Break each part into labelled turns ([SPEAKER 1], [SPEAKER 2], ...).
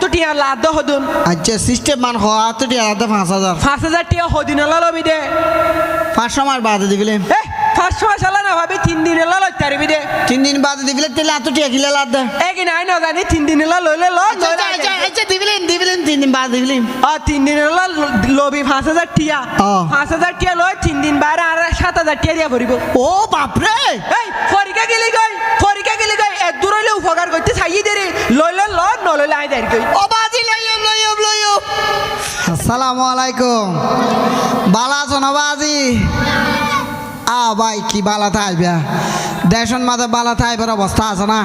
[SPEAKER 1] তো টিয়া লাদ হদুন
[SPEAKER 2] আচ্ছা সিস্টেম মান হওয়া তো টিয়া রাতে পাঁচ হাজার
[SPEAKER 1] পাঁচ হাজার টিয়া হদিন লবি দে।
[SPEAKER 2] পাঁচশো মাস বাদে দিবিলে
[SPEAKER 1] পাঁচশো মাস হলা না ভাবি তিন দিন এলা লই তারিবি দে।
[SPEAKER 2] তিন দিন বাদে দিবিলে তেলে এত টিয়া কিলে লাদ দে
[SPEAKER 1] এ কি নাই না জানি তিন দিন এলা লইলে ল
[SPEAKER 2] আচ্ছা আচ্ছা, আচ্ছা আচ্ছা দিবিলেন দিবিলেন তিন দিন বাদে দিবিলেন
[SPEAKER 1] আ তিন দিন এলা লবি পাঁচ হাজার টিয়া। পাঁচ হাজার টিয়া লই তিন দিন বাইরে আর সাত হাজার টিয়া দিয়া ভরিব
[SPEAKER 2] ও বাপরে
[SPEAKER 1] এই ফরিকা গেলি গই এত দূর হইলে উপকার করতে চাইয়ে দেরি লইলে ল নলইলে আই দেরি গই
[SPEAKER 2] ও বাজি লইম লইম লইম আসসালামু আলাইকুম। বালা আছো না বাজি আ, ভাই, কি বালা থাইবা দেশন মাঝে বালা থাইবার অবস্থা আছে না।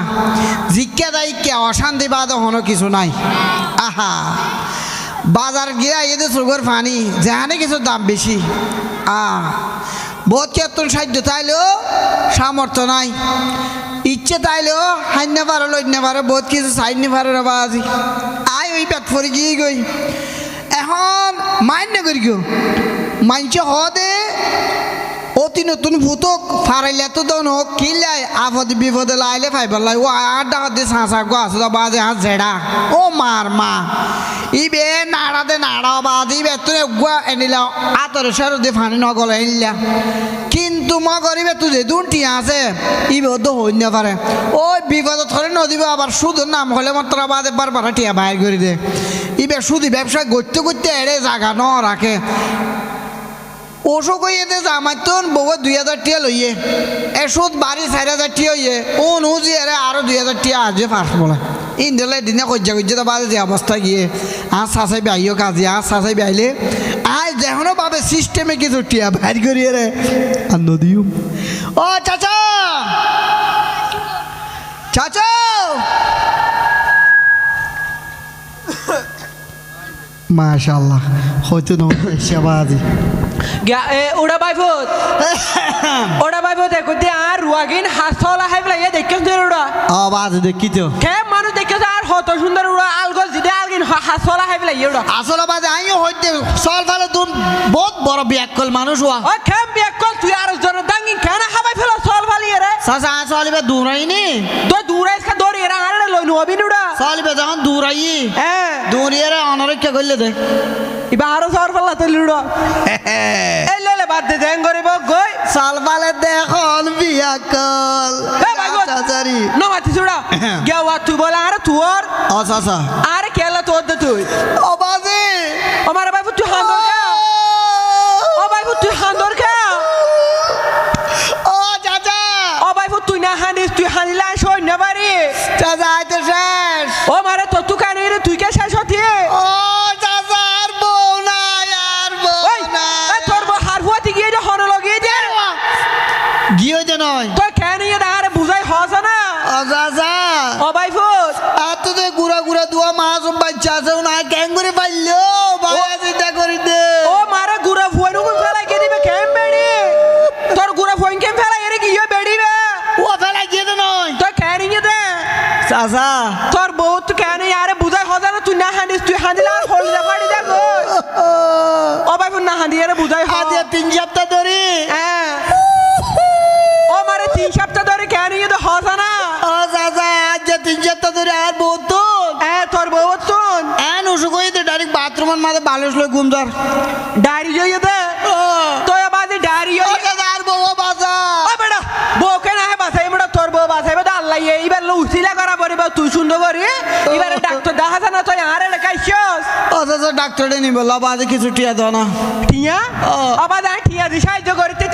[SPEAKER 2] জিজ্ঞা দেয় কে, অশান্তি বাদ হনো কিছু নাই। আহা। বাজার গিয়া এদে সুগর পানি, যেখানে কিছু দাম বেশি। আ, বহুত কেতন সাহায্য তাইলেও সামর্থ্য নাই। ইচ্ছে তাইলেও হাইনে পারো লইনে পারো বহুত কিছু সাইনে পারো রে বাজি। আয়, ওই পেট ফরি গিয়ে গই। এখন মান্য করি গো মাইনছে হদে, অতি নতুন ভূতক, ফারাইলে তো দন হোক কিলাই আপদে বিপদে লাইলে ফাইবার লাই। ও ডাকা দিয়ে সাঁসা গো আসো বাজে হাত ঝেড়া। ও মার মা। ইবে নাড়া দে নাড়া বাজ। ইবে তুই গুয়া এনিলা আতরে সর দিয়ে ফানি নগল এনিলা। কিন্তু মা গরিবে তুই যে দুটি আছে, ইবে তো হই না পারে। ওই বিপদ ধরে নদীবে আবার শুধু নাম হলে মাত্র বাদে বারবার টিয়া বাইর করে দে। ইবে শুধু ব্যবসা করতে করতে এড়ে জাগা ন রাখে। ওষুধ কইয়ে দে জামাই তোন বউ দুই হাজার টিয়া লইয়ে। এসুদ বাড়ি চারি হাজার টিয়া হইয়ে। ও নুজি আরে আরও দুই হাজার টিয়া আসবে ফার্স্ট বলে। ইন্দিলে দিনে কজ্জা কজ্জা তো বাজে যে অবস্থা গিয়ে। আর সাসাই বাইও কাজে আর সাসাই বাইলে আজ যেখনো পাবে সিস্টেমে কিছু টিয়া বাইর করিয়ে রে আর নদীও। ও চাচা! চাচা! মাশাল্লাহ হয়তো সেবাজি
[SPEAKER 1] ওড়া বাইফত ওড়া বাইফত দেখতে আর রুয়াগিন হাসলা হাইবলা এ দেখছ ওড়া?
[SPEAKER 2] আওয়াজ দেখি তো
[SPEAKER 1] কে মানুষ দেখছ আর হত সুন্দর ওড়া আলগল জিদে আলগিন হাসলা হাইবলা এ ওড়া।
[SPEAKER 2] আসলে বাজে আইও হইতে সল ফালে দুন বহুত বড় বিয়াকল মানুষ হওয়া
[SPEAKER 1] ও কেম বিয়া কল তুই আর জন দাঙ্গি কেন হাবাই ফেলা সল ফালি রে
[SPEAKER 2] সাসা আসলে দূরাই নি।
[SPEAKER 1] তো দূরাইস কা দড়ি এরা আরে লইনু অবিন ওড়া।
[SPEAKER 2] যখন দূরাই
[SPEAKER 1] হ্যাঁ।
[SPEAKER 2] দূরিয়ে অনরক্ষা করলে দে।
[SPEAKER 1] ইবা আরও সর পাল্লা তো লুড়ো এই লেলে বাদ দে দেন করিব গই
[SPEAKER 2] সল ফালে দেখল বিয়াকল
[SPEAKER 1] এ ভাই
[SPEAKER 2] চাচারি
[SPEAKER 1] নো মাটি ছুড়া। গেওয়া তুই বলে আর তুর
[SPEAKER 2] আচ্ছা আচ্ছা।
[SPEAKER 1] আর কেলা তোর দে তুই।
[SPEAKER 2] ও বাজে। করে পাইলো বাবা চিন্তা করি দে
[SPEAKER 1] ও মারে গুড়া ফুয়াই নুকুন ফেলাই কে দিবে? কেম বেড়ি? তোর গুড়া ফুয়াই কেম ফেলাই? এরে গিয়ে বেড়িবে।
[SPEAKER 2] ও ফেলা গিয়ে দে নয়।
[SPEAKER 1] তুই কেন দে।
[SPEAKER 2] চাচা।
[SPEAKER 1] তোর বউ তুই কেন আরে বুঝাই হস না তুই না তুই হানিলা আর হল দে ফাড়ি দে গো ও ভাই না আরে বুঝাই
[SPEAKER 2] তিন সপ্তাহ ধরে।
[SPEAKER 1] হ্যাঁ। ও মারে তিন সপ্তাহ ধরে কেন তো হস না
[SPEAKER 2] ও চাচা আজ তিন সপ্তাহ ধরে আর বহুত
[SPEAKER 1] হ্যাঁ তোর বউ তুন
[SPEAKER 2] এন ওষুধ কই দে বাথরুমের মাঝে বালিশ লই ঘুম ধর।
[SPEAKER 1] ডায়রি জইয়ে দে। তো বাদে ডায়রি
[SPEAKER 2] আর বউ বাসা
[SPEAKER 1] ও বেটা বউকে না বাসাই মোটা তোর বউ বাসাই বেটা আল্লাহ এইবার উচিলা করা পরিবা তুই সুন্দর করি এবারে ডাক্তার দেখা যায় না তুই আর দেখাইছস
[SPEAKER 2] ও চাচা ডাক্তারে নিব বাজে কিছু টিয়া দাও না।
[SPEAKER 1] আবার দেখ ঠিয়া দি সাহায্য করতে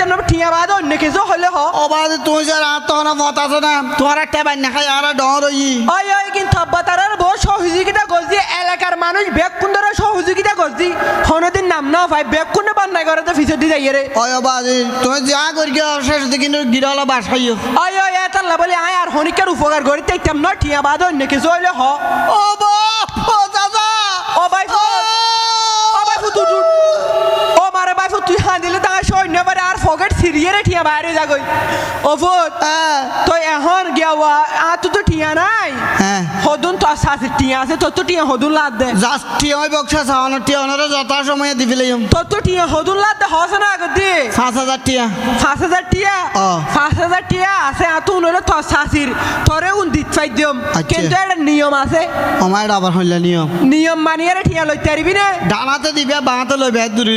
[SPEAKER 1] বাদ অন্য কিছু হলে হ।
[SPEAKER 2] বাজে রাত তো না মত আছে না। একটা খাই আর ডর
[SPEAKER 1] ওই ওই কিন্তু বহু সহযোগিতা করছি এলাকার মানুষ বেগ কুন্দর সহযোগিতা করছি। হনদিন নাম না ভাই বেগ কুন্দ বান্নাই করে তো ফিসে দিয়ে যাই রে।
[SPEAKER 2] ওই বাজে তুমি যা করি শেষ কিন্তু গিরালা বাসাইও
[SPEAKER 1] অয় ওই এতাল্লা বলে আয় আর হনিকার উপকার করি দেখতাম না ঠিয়া বাদ অন্য কিছু হইলে হ।
[SPEAKER 2] ও বাপ
[SPEAKER 1] সৈন্য বারে আর ফকেট সিরিয়ে রে ঠিয়া বাইরে ও ফুট
[SPEAKER 2] হ্যাঁ
[SPEAKER 1] তো এখন গিয়া আ তো তো ঠিয়া নাই।
[SPEAKER 2] হ্যাঁ
[SPEAKER 1] হদুন তোর শাশির টিয়া আছে তোর তো টিয়া হদুন লাদ দে।
[SPEAKER 2] জাস্ট টিয়া ওই বক্সা চাওয়ানো টিয়া ওনারা যথা সময়ে দিবিলে
[SPEAKER 1] তোর তো তো টিয়া হদুন লাদ দে হস না আগত দি।
[SPEAKER 2] পাঁচ হাজার টিয়া
[SPEAKER 1] পাঁচ হাজার টিয়া
[SPEAKER 2] অ।
[SPEAKER 1] পাঁচ হাজার টিয়া আছে আর তুই হলো তোর শাশির তোরে উন দিত পাই দিম। কিন্তু একটা নিয়ম আছে?
[SPEAKER 2] আমার আবার হইলে নিয়ম।
[SPEAKER 1] নিয়ম মানিয়ে রে ঠিয়া লইতে পারবি না?
[SPEAKER 2] ডানাতে দিবে বাঁতে লইবে দূরে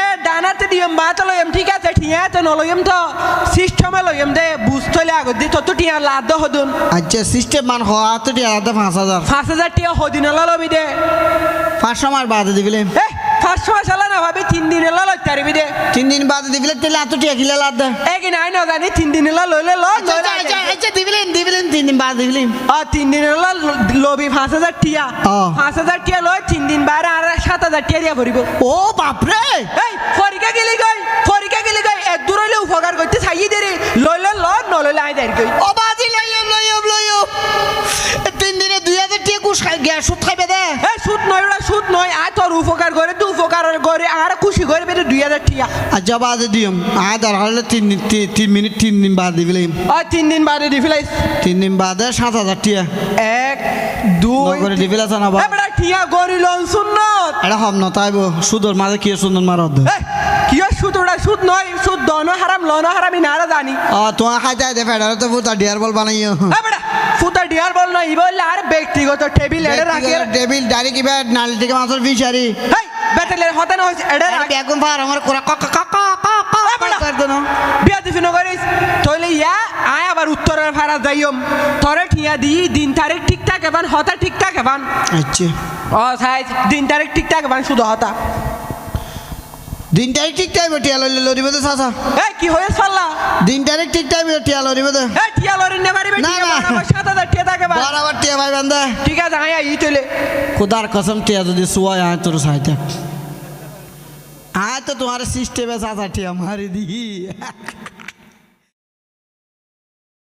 [SPEAKER 1] এ ডানাতে নিয়ম মাতে লইম ঠিক আছে ঠিয়া তো নলইম তো সিস্টেমে লইম দে বুঝতলে আগত দি তোর তো টিয়া লাদ হদুন
[SPEAKER 2] আচ্ছা সিস্টেম মান হওয়া তো টিয়া লাদ পাঁচ হাজার।
[SPEAKER 1] পাঁচ হাজার টিয়া হদিন লবি দে।
[SPEAKER 2] পাঁচশো মার বাদ দিবিলে
[SPEAKER 1] এ পাঁচশো মাস হলে না ভাবি তিন দিন এলা লইতে পারবি দে।
[SPEAKER 2] তিন দিন বাদ দিবিলে তেলে এত টিয়া কিলে লাদ
[SPEAKER 1] এ কি নাই না জানি তিন দিন এলা লইলে ল
[SPEAKER 2] আচ্ছা আচ্ছা, আচ্ছা আচ্ছা দিবিলেন দিবিলেন তিন দিন বাদ দিবিলেন
[SPEAKER 1] আ তিন দিন এলা লবি পাঁচ হাজার টিয়া। পাঁচ হাজার টিয়া লয় তিন দিন বাইরে আর সাত হাজার টিয়া দিয়া ভরিব।
[SPEAKER 2] ও বাপরে!
[SPEAKER 1] এই ফরিকা গেলি গই ফরিকা গেলি গই এ দূর হইলে উপকার করতে ছাইয়ে দেরি লইলে ল নলইলে আই দেরি গই
[SPEAKER 2] ও বাজি লইম লইম লইম তিন দিনে দুই হাজার টিয়া কুশ খাই গ্যাস সুদ খাইবে দে।
[SPEAKER 1] এই সুদ নয় ওরা সুদ নয় আয় তোর উপকার করে তুই উপকার করে আর খুশি করে বেরে দুই হাজার টিয়া
[SPEAKER 2] আচ্ছা বাদে দিম আয় দরকার হলে তিন তি- তিন মিনিট তিন দিন বাদ দিবিলেন
[SPEAKER 1] আর তিন দিন বাদে দি ফেলাইস
[SPEAKER 2] তিন দিন বাদে সাত হাজার টিয়া
[SPEAKER 1] এক দুই
[SPEAKER 2] করে দিবিলে না
[SPEAKER 1] এ বেটা টিয়া গরিল সুন্নত
[SPEAKER 2] এটা হম না তাইব সুদর মাঝে কি সুন্দর মারদ
[SPEAKER 1] কি আর সুদ নয় সুদ দন হারাম লন হারাম না জানি
[SPEAKER 2] ও খাই যাই দে ফেডারে তো ফুটা ডিয়ার বল বানাইও
[SPEAKER 1] এ বেটা ফুটা ডিয়ার বল না ই বললে আর ব্যক্তিগত টেবিল এড়ে রাখি
[SPEAKER 2] টেবিল ডাইরি কিবা নালি থেকে মাছের ফিশারি
[SPEAKER 1] হেই বেতেলের হতে না হইছে এড়ে
[SPEAKER 2] বেগুন ফার আমার কোরা কক কক কক
[SPEAKER 1] এ বেটা,
[SPEAKER 2] কর দেন
[SPEAKER 1] বিয়া দিফি নগরিস তইলে ইয়া আয় আবার উত্তরের ফারা যাইম তরে ঠিয়া দি দিন তারিখ ঠিকঠাক এবান হতা ঠিকঠাক এবান
[SPEAKER 2] আচ্ছা
[SPEAKER 1] ও সাইজ দিন তারিখ ঠিকঠাক এবান শুধু হতা
[SPEAKER 2] দিন তারিখ ঠিক টাইমে টিয়া লইলে লরিবে তো চাচা
[SPEAKER 1] এ কি হয়ে পারলা
[SPEAKER 2] দিন তারিখ ঠিক টাইমে টিয়া লরিবে তো
[SPEAKER 1] এ টিয়া লরি নে মারিবে
[SPEAKER 2] না, না।
[SPEAKER 1] বানাবো সাত হাজার টিয়া থাকে বা
[SPEAKER 2] বরাবর টিয়া ভাই বান্দা।
[SPEAKER 1] ঠিক আছে আয় ই তইলে
[SPEAKER 2] খুদার কসম টিয়া যদি সুয়ায় আয় তোর সাইতে আয় তো তোমার সিস্টেমে চাচা টিয়া মারি দি।